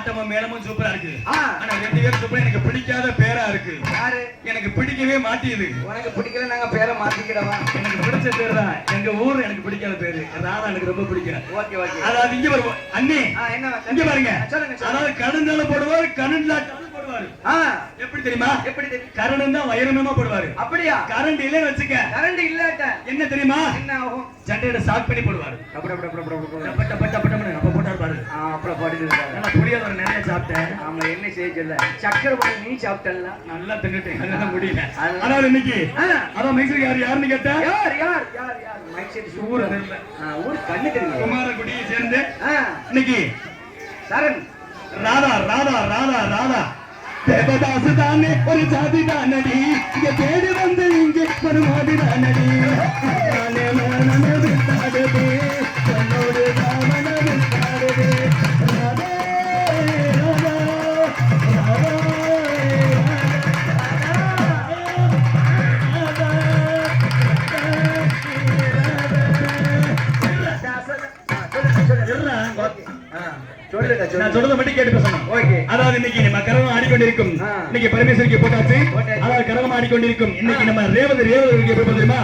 தாளமும் மேளமும் சூப்பரா இருக்கு. ஆனா ரெண்டு பேரும் சூப்பரா எனக்கு பிடிக்காத பேரா இருக்கு. யாரு? எனக்கு பிடிக்கவே மாட்டேங்குது உனக்கு பிடிக்கல நாங்க பேரை மாத்திக்கிடவா? எனக்கு பிடிச்ச பேர் தான். எங்க ஊர் எனக்கு பிடிக்காத பேரு. ராதா எனக்கு ரொம்ப பிடிக்கும். Okay okay. அதாவது இங்க வருவோம். அண்ணே என்ன இங்க பாருங்க. அதாவது கருந்தால போடுவார் ஆ. எப்படி தெரியுமா? எப்படி தெரியும்? கரண்ட் தான் வைரமா போடுவாரு. அப்படியா? கரண்ட் இல்லைன்னு வச்சுக்க. கரண்ட் இல்லாட்ட என்ன தெரியுமா? என்ன ஆகும்? ஜெனரேட்டர் ஸ்டார்ட் பண்ணி போடுவாரு. அப்படி அப்படி அப்படி அப்படி அப்புறம் பாடிட்டு நல்லா புளியோதரை நிறைய சாப்பிட்டேன். ஆமா என்ன செய்ய சொல்ல? சக்கரை பால் நீ சாப்பிட்டல நல்லா தின்னுட்டேன். அதெல்லாம் முடியல. அது- அதாவது இன்னைக்கு. அதான் மைசூர் யார் யாருன்னு கேட்டா? யார் யார் யார் யார்? மைக் செட் ஊர் ஊர் கண்ணு தெரியும் குமாரகுடியை சேர்ந்து இன்னைக்கு சரண். ராதா ராதா ராதா ராதா. தேவதாசு தானே ஒரு ஜாதி தானடி. இங்க தேடி வந்து இங்கே வருமாதி தானடி. ஆடிக்கொண்டிருக்கும். இன்னைக்கு பரமேஸ்வரிக்கு போட்டாச்சு. அதாவது கரகம் ஆடிக்கொண்டிருக்கும். இன்னைக்கு நம்ம ரேவதி ரேவதி எப்படி போகுது தெரியுமா?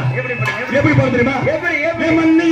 எப்படி போறது தெரியுமா எப்படி எப்படி? என் மண்ணை